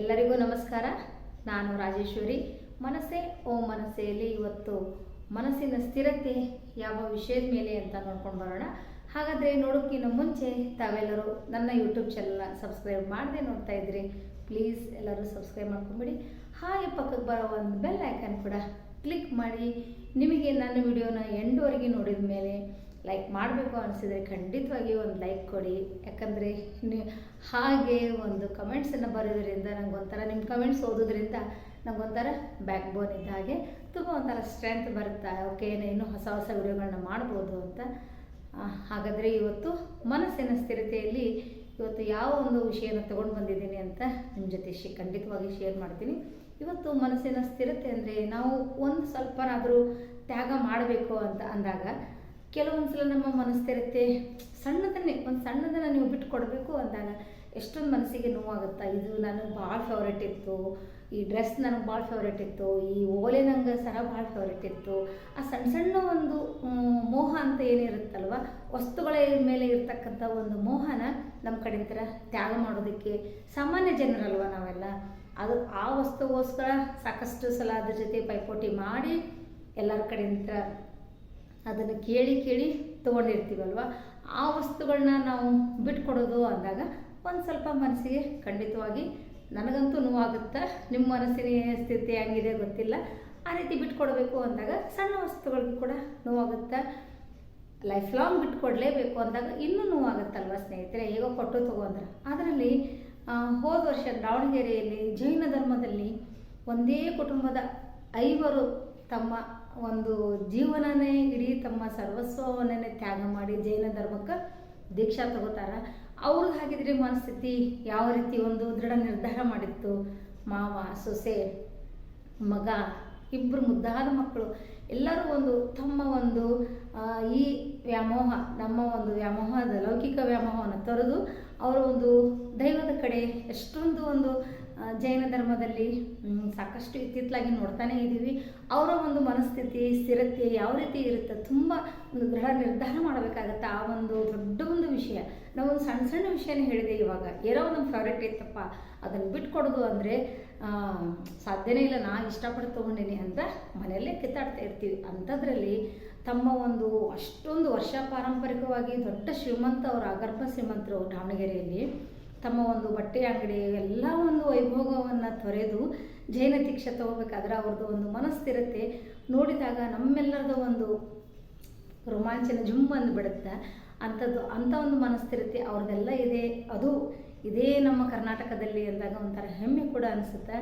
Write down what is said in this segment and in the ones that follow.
ಎಲ್ಲರಿಗೂ ನಮಸ್ಕಾರ. ನಾನು ರಾಜೇಶ್ವರಿ. ಮನಸ್ಸೇ ಓ ಮನಸ್ಸೆಯಲ್ಲಿ ಇವತ್ತು ಮನಸ್ಸಿನ ಸ್ಥಿರತೆ ಯಾವ ವಿಷಯದ ಮೇಲೆ ಅಂತ ನೋಡ್ಕೊಂಡು ಬರೋಣ. ಹಾಗಾದರೆ ನೋಡೋಕ್ಕಿಂತ ಮುಂಚೆ ತಾವೆಲ್ಲರೂ ನನ್ನ ಯೂಟ್ಯೂಬ್ ಚಾನಲ್ನ ಸಬ್ಸ್ಕ್ರೈಬ್ ಮಾಡದೆ ನೋಡ್ತಾ ಇದ್ರಿ. ಪ್ಲೀಸ್ ಎಲ್ಲರೂ ಸಬ್ಸ್ಕ್ರೈಬ್ ಮಾಡ್ಕೊಂಬಿಡಿ. ಹಾಗೆ ಪಕ್ಕಕ್ಕೆ ಬರೋ ಒಂದು ಬೆಲ್ ಐಕನ್ ಕೂಡ ಕ್ಲಿಕ್ ಮಾಡಿ. ನಿಮಗೆ ನನ್ನ ವಿಡಿಯೋನ ಎಂಡುವರೆಗೆ ನೋಡಿದ ಮೇಲೆ ಲೈಕ್ ಮಾಡಬೇಕು ಅನಿಸಿದರೆ ಖಂಡಿತವಾಗಿ ಒಂದು ಲೈಕ್ ಕೊಡಿ. ಯಾಕಂದರೆ ಹಾಗೆ ಒಂದು ಕಮೆಂಟ್ಸನ್ನು ಬರೋದ್ರಿಂದ ನನಗೊಂಥರ ನಿಮ್ಮ ಕಮೆಂಟ್ಸ್ ಓದೋದ್ರಿಂದ ನಂಗೊಂಥರ ಬ್ಯಾಕ್ ಬೋನ್ ಇದ್ದ ಹಾಗೆ ತುಂಬ ಒಂಥರ ಸ್ಟ್ರೆಂತ್ ಬರುತ್ತೆ. ಓಕೆ ಇನ್ನೂ ಹೊಸ ಹೊಸ ವಿಡಿಯೋಗಳನ್ನ ಮಾಡ್ಬೋದು ಅಂತ. ಹಾಗಾದರೆ ಇವತ್ತು ಮನಸ್ಸಿನ ಸ್ಥಿರತೆಯಲ್ಲಿ ಇವತ್ತು ಯಾವ ಒಂದು ವಿಷಯನ ತಗೊಂಡು ಬಂದಿದ್ದೀನಿ ಅಂತ ನಿಮ್ಮ ಜೊತೆ ಶೇ, ಖಂಡಿತವಾಗಿ ಶೇರ್ ಮಾಡ್ತೀನಿ. ಇವತ್ತು ಮನಸ್ಸಿನ ಸ್ಥಿರತೆ ಅಂದರೆ ನಾವು ಒಂದು ಸ್ವಲ್ಪನಾದರೂ ತ್ಯಾಗ ಮಾಡಬೇಕು ಅಂತ ಅಂದಾಗ ಕೆಲವೊಂದು ಸಲ ನಮ್ಮ ಮನಸ್ಸಿರುತ್ತೆ, ಸಣ್ಣದನ್ನೇ, ಒಂದು ಸಣ್ಣದನ್ನು ನೀವು ಬಿಟ್ಟು ಕೊಡಬೇಕು ಅಂದಾಗ ಎಷ್ಟೊಂದು ಮನಸ್ಸಿಗೆ ನೋವಾಗುತ್ತಾ, ಇದು ನನಗೆ ಭಾಳ ಫೇವ್ರೇಟ್ ಇತ್ತು, ಈ ಡ್ರೆಸ್ ನನಗೆ ಭಾಳ ಫೇವ್ರೇಟ್ ಇತ್ತು, ಈ ಓಲೆ ನಂಗೆ ಸರ ಭಾಳ ಫೇವ್ರೇಟ್ ಇತ್ತು. ಆ ಸಣ್ಣ ಸಣ್ಣ ಒಂದು ಮೋಹ ಅಂತ ಏನಿರುತ್ತಲ್ವ, ವಸ್ತುಗಳ ಮೇಲೆ ಇರ್ತಕ್ಕಂಥ ಒಂದು ಮೋಹನ ನಮ್ಮ ಕಡೆಯಿಂದ ತ್ಯಾಗ ಮಾಡೋದಕ್ಕೆ ಸಾಮಾನ್ಯ ಜನರಲ್ವ ನಾವೆಲ್ಲ? ಅದು ಆ ವಸ್ತುಗೋಸ್ಕರ ಸಾಕಷ್ಟು ಸಲ ಅದ್ರ ಜೊತೆ ಪೈಪೋಟಿ ಮಾಡಿ ಎಲ್ಲರ ಕಡೆಯಿಂದ ಅದನ್ನು ಕೇಳಿ ಕೇಳಿ ತೊಗೊಂಡಿರ್ತೀವಲ್ವ? ಆ ವಸ್ತುಗಳನ್ನ ನಾವು ಬಿಟ್ಕೊಡೋದು ಅಂದಾಗ ಒಂದು ಸ್ವಲ್ಪ ಮನಸ್ಸಿಗೆ ಖಂಡಿತವಾಗಿ ನನಗಂತೂ ನೋವಾಗುತ್ತೆ? ನಿಮ್ಮ ಮನಸ್ಸಿನ ಸ್ಥಿತಿ ಹೆಂಗಿದೆ ಗೊತ್ತಿಲ್ಲ. ಆ ರೀತಿ ಬಿಟ್ಕೊಡ್ಬೇಕು ಅಂದಾಗ ಸಣ್ಣ ವಸ್ತುಗಳಿಗೂ ಕೂಡ ನೋವಾಗುತ್ತೆ? ಲೈಫ್ ಲಾಂಗ್ ಬಿಟ್ಕೊಡ್ಲೇಬೇಕು ಅಂದಾಗ ಇನ್ನೂ ನೋವಾಗುತ್ತಲ್ವ ಸ್ನೇಹಿತರೆ? ಹೇಗೋ ಕೊಟ್ಟು ತೊಗೊಂಡ್ರೆ ಅದರಲ್ಲಿ ಹೋದ ವರ್ಷ ದಾವಣಗೆರೆಯಲ್ಲಿ ಜೈನ ಧರ್ಮದಲ್ಲಿ ಒಂದೇ ಕುಟುಂಬದ ಐವರು ತಮ್ಮ ಒಂದು ಜೀವನನೇ ಇಡೀ ತಮ್ಮ ಸರ್ವಸ್ವವನ್ನೇ ತ್ಯಾಗ ಮಾಡಿ ಜೈನ ಧರ್ಮಕ್ಕೆ ದೀಕ್ಷಾ ತಗೋತಾರ. ಅವ್ರಿಗೆ ಹಾಗಿದ್ರೆ ಮನಸ್ಥಿತಿ ಯಾವ ರೀತಿ ಒಂದು ದೃಢ ನಿರ್ಧಾರ ಮಾಡಿತ್ತು? ಮಾವ, ಸೊಸೆ, ಮಗ ಇಬ್ಬರು ಮುದ್ದಾದ ಮಕ್ಕಳು, ಎಲ್ಲರೂ ಒಂದು ತಮ್ಮ ಒಂದು ಈ ವ್ಯಾಮೋಹ, ನಮ್ಮ ಒಂದು ವ್ಯಾಮೋಹದ ಲೌಕಿಕ ವ್ಯಾಮೋಹವನ್ನು ತೊರೆದು ಅವರ ಒಂದು ದೈವದ ಕಡೆ ಎಷ್ಟೊಂದು ಒಂದು ಜೈನ ಧರ್ಮದಲ್ಲಿ ಸಾಕಷ್ಟು ಇತ್ತಿತ್ತಲಾಗಿ ನೋಡ್ತಾನೆ ಇದ್ದೀವಿ. ಅವರ ಒಂದು ಮನಸ್ಥಿತಿ, ಸ್ಥಿರತೆ ಯಾವ ರೀತಿ ಇರುತ್ತೆ? ತುಂಬ ಒಂದು ದೃಢ ನಿರ್ಧಾರ ಮಾಡಬೇಕಾಗತ್ತೆ ಆ ಒಂದು ದೊಡ್ಡ ಒಂದು ವಿಷಯ. ನಾವೊಂದು ಸಣ್ಣ ಸಣ್ಣ ವಿಷಯನೇ ಹೇಳಿದೆ ಇವಾಗ. ಏನೋ ಒಂದು ಫೇವ್ರೇಟ್ ಇತ್ತಪ್ಪ. ಅದನ್ನು ಬಿಟ್ಕೊಡೋದು ಅಂದರೆ ಸಾಧ್ಯನೇ ಇಲ್ಲ. ನಾ ಇಷ್ಟಪಟ್ಟು ತೊಗೊಂಡಿನಿ ಅಂತ ಮನೆಯಲ್ಲೇ ಕಿತ್ತಾಡ್ತಾ ಇರ್ತೀವಿ. ಅಂಥದ್ರಲ್ಲಿ ತಮ್ಮ ಒಂದು ಅಷ್ಟೊಂದು ವರ್ಷ ಪಾರಂಪರಿಕವಾಗಿ ದೊಡ್ಡ ಶ್ರೀಮಂತ ಅವರ ಅಗರ್ಭ ಶ್ರೀಮಂತರು ದಾವಣಗೆರೆಯಲ್ಲಿ ತಮ್ಮ ಒಂದು ಬಟ್ಟೆ ಅಂಗಡಿ ಎಲ್ಲ ಒಂದು ವೈಭೋಗವನ್ನು ತೊರೆದು ಜೈನ ದೀಕ್ಷೆ ತಗೋಬೇಕಾದ್ರೆ ಅವ್ರದ್ದು ಒಂದು ಮನಸ್ಥಿರತೆ ನೋಡಿದಾಗ ನಮ್ಮೆಲ್ಲರದ ಒಂದು ರೋಮಾಂಚನ ಜುಮ್ ಬಿಡುತ್ತೆ ಅಂಥದ್ದು, ಅಂಥ ಒಂದು ಮನಸ್ಥಿರತೆ ಅವ್ರದ್ದೆಲ್ಲ ಇದೆ. ಅದು ಇದೇ ನಮ್ಮ ಕರ್ನಾಟಕದಲ್ಲಿ ಅಂದಾಗ ಒಂಥರ ಹೆಮ್ಮೆ ಕೂಡ ಅನಿಸುತ್ತೆ.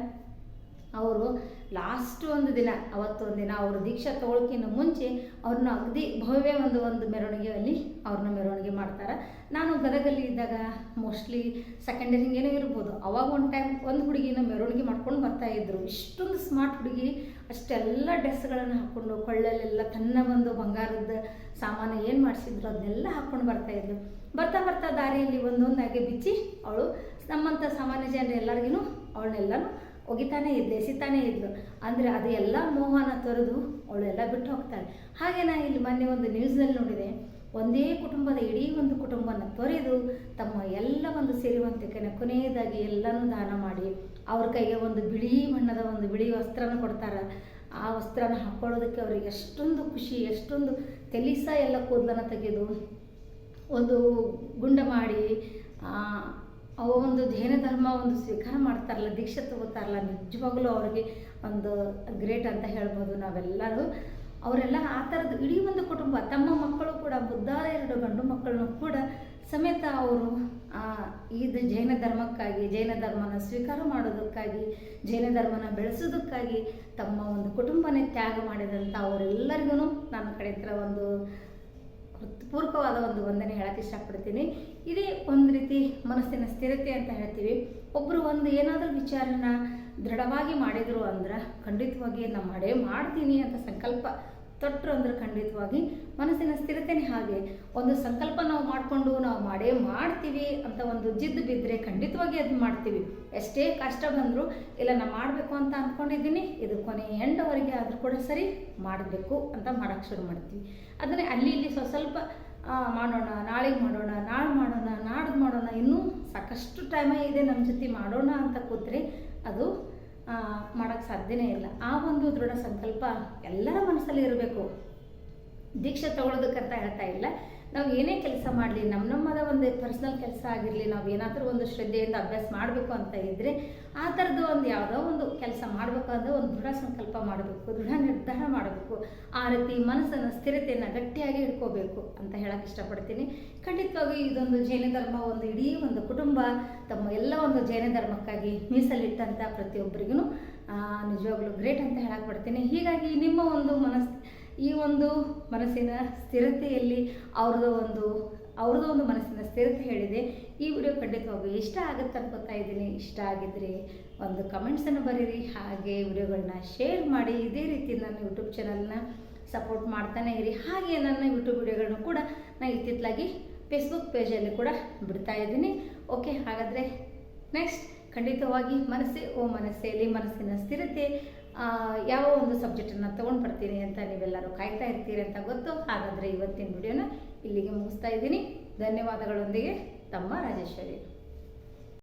ಅವರು ಲಾಸ್ಟ್ ಒಂದು ದಿನ ಅವತ್ತು ಒಂದು ದಿನ ಅವರು ದೀಕ್ಷಾ ತಗೊಳ್ಕಿನ್ನ ಮುಂಚೆ ಅವ್ರನ್ನ ಅಗದಿ ಭವ್ಯ ಒಂದು ಒಂದು ಮೆರವಣಿಗೆಯಲ್ಲಿ ಅವ್ರನ್ನ ಮೆರವಣಿಗೆ ಮಾಡ್ತಾರೆ. ನಾನು ಗದಗಲ್ಲಿ ಇದ್ದಾಗ ಮೋಸ್ಟ್ಲಿ ಸೆಕೆಂಡ್ ಇಯರ್ ಹಿಂಗೇನೋ ಇರ್ಬೋದು. ಅವಾಗ ಒಂದು ಟೈಮ್ ಒಂದು ಹುಡುಗಿನ ಮೆರವಣಿಗೆ ಮಾಡ್ಕೊಂಡು ಬರ್ತಾ ಇದ್ರು. ಇಷ್ಟೊಂದು ಸ್ಮಾರ್ಟ್ ಹುಡುಗಿ, ಅಷ್ಟೆಲ್ಲ ಡ್ರೆಸ್ಗಳನ್ನು ಹಾಕ್ಕೊಂಡು ಕೊಳ್ಳಲೆಲ್ಲ ತನ್ನ ಒಂದು ಬಂಗಾರದ ಸಾಮಾನು ಏನು ಮಾಡಿಸಿದ್ರು ಅದನ್ನೆಲ್ಲ ಹಾಕ್ಕೊಂಡು ಬರ್ತಾ ಇದ್ರು ಬರ್ತಾ ಬರ್ತಾ ದಾರಿಯಲ್ಲಿ ಒಂದೊಂದಾಗಿ ಬಿಚ್ಚಿ ಅವಳು ನಮ್ಮಂಥ ಸಾಮಾನ್ಯ ಜನರು ಎಲ್ಲರಿಗೂ ಅವಳನ್ನೆಲ್ಲನೂ ಒಗಿತಾನೆ ಇದ್ಲು, ಎಸಿತಾನೆ ಇದ್ಲು. ಅಂದರೆ ಅದು ಎಲ್ಲ ಮೋಹನ ತೊರೆದು ಅವಳೆಲ್ಲ ಬಿಟ್ಟು ಹೋಗ್ತಾಳೆ. ಹಾಗೆ ನಾನು ಇಲ್ಲಿ ಮೊನ್ನೆ ಒಂದು ನ್ಯೂಸ್ನಲ್ಲಿ ನೋಡಿದೆ, ಒಂದೇ ಕುಟುಂಬದ ಇಡೀ ಒಂದು ಕುಟುಂಬನ ತೊರೆದು ತಮ್ಮ ಎಲ್ಲ ಒಂದು ಸಿರಿವಂತಿಕೆನ ಕೊನೆಯದಾಗಿ ಎಲ್ಲನೂ ದಾನ ಮಾಡಿ, ಅವ್ರ ಕೈಗೆ ಒಂದು ಬಿಳಿ ಬಣ್ಣದ ಒಂದು ಬಿಳಿ ವಸ್ತ್ರನ ಕೊಡ್ತಾರೆ. ಆ ವಸ್ತ್ರನ ಹಾಕ್ಕೊಳ್ಳೋದಕ್ಕೆ ಅವ್ರಿಗೆ ಎಷ್ಟೊಂದು ಖುಷಿ, ಎಷ್ಟೊಂದು ತೆಲಿಸ ಎಲ್ಲ ಕೂದಲನ್ನು ತೆಗೆದು ಒಂದು ಗುಂಡ ಮಾಡಿ ಅವ ಒಂದು ಜೈನ ಧರ್ಮ ಒಂದು ಸ್ವೀಕಾರ ಮಾಡ್ತಾರಲ್ಲ, ದೀಕ್ಷೆ ತಗೋತಾರಲ್ಲ, ನಿಜವಾಗ್ಲೂ ಅವ್ರಿಗೆ ಒಂದು ಗ್ರೇಟ್ ಅಂತ ಹೇಳ್ಬೋದು ನಾವೆಲ್ಲರೂ. ಅವರೆಲ್ಲ ಆ ಥರದ್ದು ಇಡೀ ಒಂದು ಕುಟುಂಬ, ತಮ್ಮ ಮಕ್ಕಳು ಕೂಡ ಬುದ್ಧ ಎರಡು ಗಂಡು ಮಕ್ಕಳನ್ನು ಕೂಡ ಸಮೇತ ಅವರು ಇದು ಜೈನ ಧರ್ಮಕ್ಕಾಗಿ, ಜೈನ ಧರ್ಮನ ಸ್ವೀಕಾರ ಮಾಡೋದಕ್ಕಾಗಿ, ಜೈನ ಧರ್ಮನ ಬೆಳೆಸೋದಕ್ಕಾಗಿ ತಮ್ಮ ಒಂದು ಕುಟುಂಬನೇ ತ್ಯಾಗ ಮಾಡಿದಂಥ ಅವರೆಲ್ಲರಿಗೂ ನನ್ನ ಕಡೆ ಹತ್ರ ಒಂದು ಹೃತ್ಪೂರ್ವಕವಾದ ಒಂದು ವಂದನೆ ಹೇಳಕ್ಕೆ ಇಷ್ಟಪಡ್ತೀನಿ. ಇದೇ ಒಂದು ರೀತಿ ಮನಸ್ಸಿನ ಸ್ಥಿರತೆ ಅಂತ ಹೇಳ್ತೀವಿ. ಒಬ್ಬರು ಒಂದು ಏನಾದರೂ ವಿಚಾರನ ದೃಢವಾಗಿ ಮಾಡಿದರು ಅಂದ್ರೆ ಖಂಡಿತವಾಗಿ ನಾವು ಮಾಡೇ ಮಾಡ್ತೀನಿ ಅಂತ ಸಂಕಲ್ಪ ತೊಟ್ಟರು ಅಂದ್ರೆ ಖಂಡಿತವಾಗಿ ಮನಸ್ಸಿನ ಸ್ಥಿರತೆನೇ ಹಾಗೆ. ಒಂದು ಸಂಕಲ್ಪ ನಾವು ಮಾಡಿಕೊಂಡು ನಾವು ಮಾಡೇ ಮಾಡ್ತೀವಿ ಅಂತ ಒಂದು ಜಿದ್ದು ಬಿದ್ದರೆ ಖಂಡಿತವಾಗಿ ಅದು ಮಾಡ್ತೀವಿ. ಎಷ್ಟೇ ಕಷ್ಟ ಬಂದರೂ, ಇಲ್ಲ ನಾನು ಮಾಡಬೇಕು ಅಂತ ಅಂದ್ಕೊಂಡಿದ್ದೀನಿ ಇದು ಕೊನೆ ಎಂಡವರೆಗೆ ಆದರೂ ಕೂಡ ಸರಿ ಮಾಡಬೇಕು ಅಂತ ಮಾಡೋಕ್ಕೆ ಶುರು ಮಾಡ್ತೀವಿ. ಅದನ್ನೇ ಅಲ್ಲಿ ಇಲ್ಲಿ ಸ್ವಲ್ಪ ಸ್ವಲ್ಪ ಆ, ಮಾಡೋಣ, ನಾಳೆಗೆ ಮಾಡೋಣ, ನಾಳೆ ಮಾಡೋಣ, ನಾಡ್ದು ಮಾಡೋಣ, ಇನ್ನೂ ಸಾಕಷ್ಟು ಟೈಮೇ ಇದೆ ನಮ್ಮ ಜೊತೆ ಮಾಡೋಣ ಅಂತ ಕೂತ್ರೆ ಅದು ಮಾಡೋಕ್ಕೆ ಸಾಧ್ಯನೇ ಇಲ್ಲ. ಆ ಒಂದು ದೃಢ ಸಂಕಲ್ಪ ಎಲ್ಲರ ಮನಸ್ಸಲ್ಲಿ ಇರಬೇಕು. ದೀಕ್ಷೆ ತಗೊಳ್ಳೋದಕ್ಕಂತ ಹೇಳ್ತಾ ಇಲ್ಲ. ನಾವು ಏನೇ ಕೆಲಸ ಮಾಡಲಿ ನಮ್ಮ ನಮ್ಮದ ಒಂದು ಪರ್ಸ್ನಲ್ ಕೆಲಸ ಆಗಿರಲಿ, ನಾವು ಏನಾದರೂ ಒಂದು ಶ್ರದ್ಧೆಯಿಂದ ಅಭ್ಯಾಸ ಮಾಡಬೇಕು ಅಂತ ಇದ್ದರೆ ಆ ಥರದ್ದು ಒಂದು ಯಾವುದೋ ಒಂದು ಕೆಲಸ ಮಾಡಬೇಕು ಅಂದರೆ ಒಂದು ದೃಢ ಸಂಕಲ್ಪ ಮಾಡಬೇಕು, ದೃಢ ನಿರ್ಧಾರ ಮಾಡಬೇಕು, ಆ ರೀತಿ ಮನಸ್ಸನ್ನು ಸ್ಥಿರತೆಯನ್ನು ಗಟ್ಟಿಯಾಗಿ ಇಟ್ಕೋಬೇಕು ಅಂತ ಹೇಳಕ್ಕೆ ಇಷ್ಟಪಡ್ತೀನಿ. ಖಂಡಿತವಾಗಿ ಇದೊಂದು ಜೈನ ಧರ್ಮ ಒಂದು ಇಡೀ ಒಂದು ಕುಟುಂಬ ತಮ್ಮ ಎಲ್ಲ ಒಂದು ಜೈನ ಧರ್ಮಕ್ಕಾಗಿ ಮೀಸಲಿಟ್ಟಂಥ ಪ್ರತಿಯೊಬ್ಬರಿಗೂ ನಿಜವಾಗ್ಲೂ ಗ್ರೇಟ್ ಅಂತ ಹೇಳಕ್ಕೆ ಪಡ್ತೀನಿ ಹೀಗಾಗಿ ನಿಮ್ಮ ಒಂದು ಮನಸ್ಸು ಈ ಒಂದು ಮನಸ್ಸಿನ ಸ್ಥಿರತೆಯಲ್ಲಿ ಅವ್ರದ್ದು ಒಂದು ಅವ್ರದ್ದು ಒಂದು ಮನಸ್ಸಿನ ಸ್ಥಿರತೆ ಹೇಳಿದೆ. ಈ ವಿಡಿಯೋ ಖಂಡಿತವಾಗಿ ಇಷ್ಟ ಆಗುತ್ತೆ ಅನ್ಕೋತಾ ಇದ್ದೀನಿ. ಇಷ್ಟ ಆಗಿದ್ರೆ ಒಂದು ಕಮೆಂಟ್ಸನ್ನು ಬರೀರಿ. ಹಾಗೆ ವಿಡಿಯೋಗಳನ್ನ ಶೇರ್ ಮಾಡಿ. ಇದೇ ರೀತಿ ನನ್ನ ಯೂಟ್ಯೂಬ್ ಚಾನಲ್ನ ಸಪೋರ್ಟ್ ಮಾಡ್ತಾನೆ ಇರಿ. ಹಾಗೆ ನನ್ನ ಯೂಟ್ಯೂಬ್ ವಿಡಿಯೋಗಳನ್ನು ಕೂಡ ನಾನು ಇತ್ತಿತ್ತಲಾಗಿ ಫೇಸ್ಬುಕ್ ಪೇಜಲ್ಲಿ ಕೂಡ ಬಿಡ್ತಾ ಇದ್ದೀನಿ. ಓಕೆ ಹಾಗಾದರೆ ನೆಕ್ಸ್ಟ್ ಖಂಡಿತವಾಗಿ ಮನಸ್ಸೇ, ಓ ಮನಸ್ಸೇಲಿ ಮನಸ್ಸಿನ ಸ್ಥಿರತೆ ಯಾವ ಒಂದು ಸಬ್ಜೆಕ್ಟನ್ನು ತೊಗೊಂಡು ಬರ್ತೀನಿ ಅಂತ ನೀವೆಲ್ಲರೂ ಕಾಯ್ತಾ ಇರ್ತೀರಿ ಅಂತ ಗೊತ್ತು. ಹಾಗಾದರೆ ಇವತ್ತಿನ ವಿಡಿಯೋನ ಇಲ್ಲಿಗೆ ಮುಗಿಸ್ತಾ ಇದ್ದೀನಿ. ಧನ್ಯವಾದಗಳೊಂದಿಗೆ, ತಮ್ಮ ರಾಜೇಶ್ವರಿ.